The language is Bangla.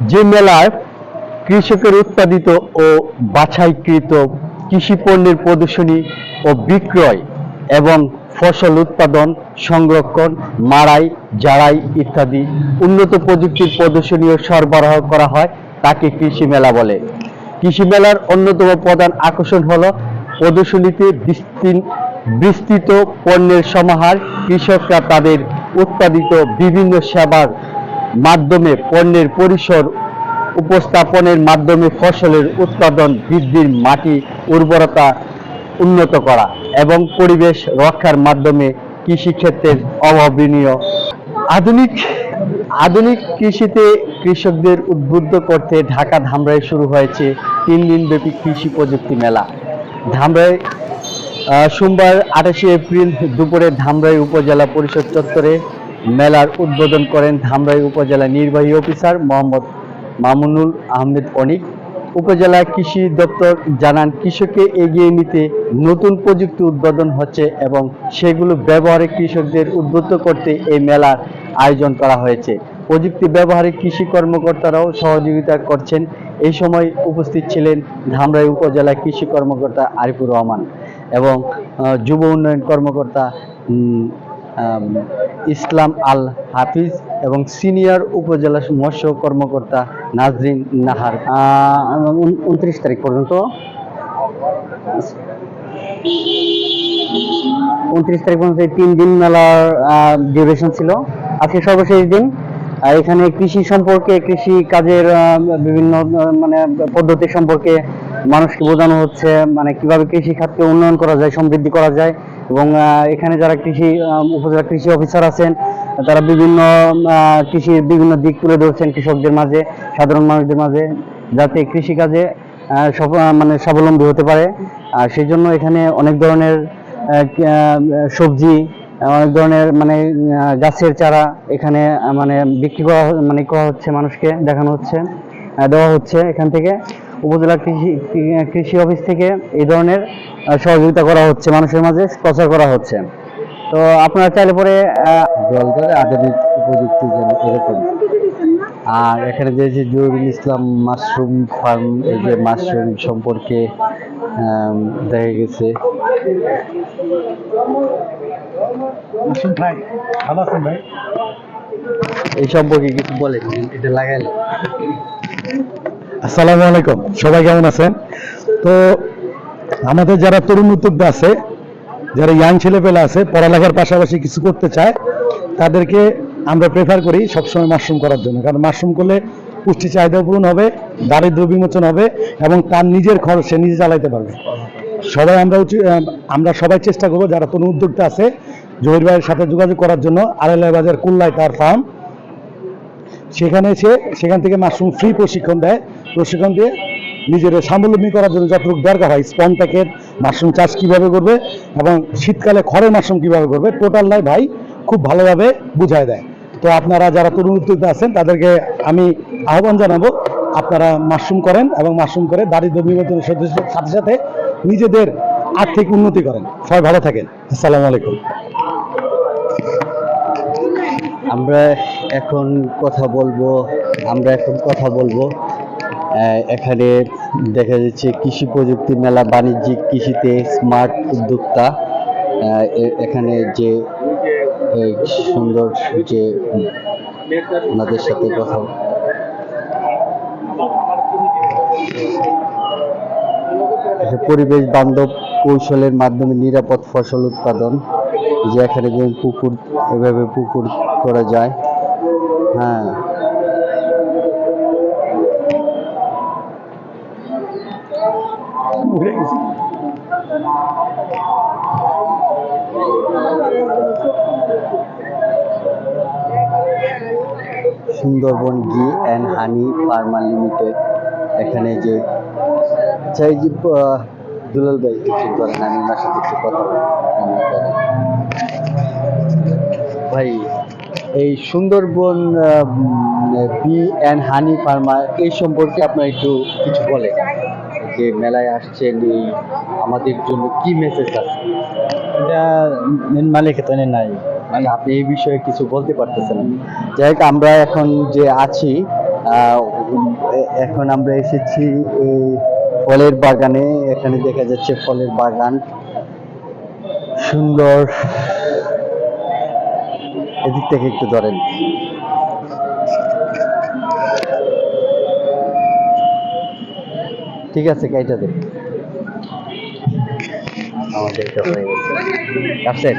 যে মেলায় কৃষকের উৎপাদিত ও বাছাইকৃত কৃষি পণ্যের প্রদর্শনী ও বিক্রয় এবং ফসল উৎপাদন, সংরক্ষণ, মাড়াই, জাড়াই ইত্যাদি উন্নত প্রযুক্তির প্রদর্শনী ও সরবরাহ করা হয় তাকে কৃষি মেলা বলে। কৃষি মেলার অন্যতম প্রধান আকর্ষণ হল প্রদর্শনীতে বিস্তৃত পণ্যের সমাহার, কৃষকরা তাদের উৎপাদিত বিভিন্ন সেবার মাধ্যমে পণ্যের পরিসর উপস্থাপনের মাধ্যমে ফসলের উৎপাদন বৃদ্ধির মাটি উর্বরতা উন্নত করা এবং পরিবেশ রক্ষার মাধ্যমে কৃষিক্ষেত্রের অভাবনীয় আধুনিক আধুনিক কৃষিতে কৃষকদের উদ্বুদ্ধ করতে ঢাকা ধামরায় শুরু হয়েছে তিন দিনব্যাপী কৃষি প্রযুক্তি মেলা। ধামরায় সোমবার আঠাশে এপ্রিল দুপুরে ধামরাই উপজেলা পরিষদ চত্বরে মেলার উদ্বোধন করেন ধামরাই উপজেলা নির্বাহী অফিসার মোহাম্মদ মামুনুল আহমেদ অনিক। উপজেলা কৃষি দপ্তর জানান, কৃষককে এগিয়ে নিতে নতুন প্রযুক্তি উদ্বোধন হচ্ছে এবং সেগুলো ব্যবহারে কৃষকদের উদ্বুদ্ধ করতে এই মেলার আয়োজন করা হয়েছে। প্রযুক্তি ব্যবহারে কৃষি কর্মকর্তারাও সহযোগিতা করছেন। এই সময় উপস্থিত ছিলেন ধামরাই উপজেলা কৃষি কর্মকর্তা আরিফুর রহমান এবং যুব উন্নয়ন কর্মকর্তা ইসলাম আল হাফিজ এবং সিনিয়র উপজেলা মৎস্য কর্মকর্তা নাজরিন নাহার। উনত্রিশ তারিখ পর্যন্ত। উনত্রিশ তারিখ পর্যন্ত তিন দিন মেলার ডিউরেশন ছিল। আজকে সর্বশেষ দিন। এখানে কৃষি সম্পর্কে, কৃষি কাজের বিভিন্ন মানে পদ্ধতি সম্পর্কে মানুষকে বোঝানো হচ্ছে মানে কীভাবে কৃষি খাতকে উন্নয়ন করা যায় সমৃদ্ধি করা যায়। এবং এখানে যারা কৃষি উপজেলা কৃষি অফিসার আছেন তারা বিভিন্ন কৃষির বিভিন্ন দিক তুলে ধরছেন কৃষকদের মাঝে সাধারণ মানুষদের মাঝে যাতে কৃষিকাজে আহ, মানে স্বাবলম্বী হতে পারে। আর সেই জন্য এখানে অনেক ধরনের সবজি অনেক ধরনের মানে গাছের চারা এখানে মানে বিক্রি করা মানে করা হচ্ছে মানুষকে দেখানো হচ্ছে দেওয়া হচ্ছে এখান থেকে। উপজেলা কৃষি কৃষি অফিস থেকে এই ধরনের সহযোগিতা করা হচ্ছে মানুষের মাঝে প্রচার করা হচ্ছে। তো আপনারা চাইলে পরে জলঘরে আধুনিক প্রযুক্তি যেন এরকম। আর এখানে যে যে জহিরুল ইসলাম মাশরুম ফার্ম এই যে মাশরুম সম্পর্কে দেখা গেছে। এই সম্পর্কে কিছু বলে এটা লাগাইলে। আসসালামু আলাইকুম। সবাই কেমন আছেন? তো আমাদের যারা তরুণ উদ্যোক্তা আছে, যারা ইয়াং ছেলেপেলে আছে, পড়ালেখার পাশাপাশি কিছু করতে চায়, তাদেরকে আমরা প্রেফার করি সবসময় মাশরুম করার জন্য। কারণ মাশরুম করলে পুষ্টি চাহিদা পূরণ হবে দারিদ্র বিমোচন হবে এবং তার নিজের খরচ সে নিজে চালাইতে পারবে। সবাই আমরা উচিত আমরা সবাই চেষ্টা করব যারা তরুণ উদ্যোক্তা আছে, জহির ভাইয়ের সাথে যোগাযোগ করার জন্য আড়াইলাই বাজার কুল্লায় তার ফার্ম সেখানে এসে সেখান থেকে মাশরুম ফ্রি প্রশিক্ষণ দেয়। প্রশিক্ষণ দিয়ে নিজের স্বাবলম্বী করার জন্য যতটুকু দরকার হয় স্পন প্যাকেট মাশরুম চাষ কীভাবে করবে এবং শীতকালে খড়ের মাশরুম কীভাবে করবে টোটালটাই ভাই খুব ভালোভাবে বুঝায় দেয়। তো আপনারা যারা তরুণ উদ্যোক্তা আছেন, তাদেরকে আমি আহ্বান জানাব, আপনারা মাশরুম করেন এবং মাশরুম করে দারিদ্র বিমোচনের সাথে সাথে সাথে নিজেদের আর্থিক উন্নতি করেন। সবাই ভালো থাকেন। আসসালামু আলাইকুম। আমরা এখন কথা বলব, আমরা এখন কথা বলব। এখানে দেখা যাচ্ছে কৃষি প্রযুক্তি মেলা, বাণিজ্যিক কৃষিতে স্মার্ট উদ্যোক্তা। এখানে যে সুন্দর যে ওনাদের সাথে কথা পরিবেশ বান্ধব কৌশলের মাধ্যমে নিরাপদ ফসল উৎপাদন। যে এখানে পুকুর, এভাবে পুকুর করা যায়। হ্যাঁ। সুন্দরবন ঘি অ্যান্ড হানি ফার্মা লিমিটেড, এখানে যে এই যে দুলাল ভাই কিছু করেন, আমি ওনার সাথে একটু কথা ভাই, এই Sundarban B and honey pharma এই সম্পর্কে আপনার একটু কিছু বলে যে মেলায় আসছেন এই আমাদের জন্য কি মেসেজ আছে? এটা মেন মালিক তো নাই। মানে আপনি এই বিষয়ে কিছু বলতে পারতেছেন। যাই হোক আমরা এখন যে আছি আহ, এখন আমরা এসেছি এই ফলের বাগানে। এখানে দেখা যাচ্ছে ফলের বাগান। সুন্দর। এদিক থেকে একটু ধরেন। ঠিক আছে কাইটা দে আমাদের কাছে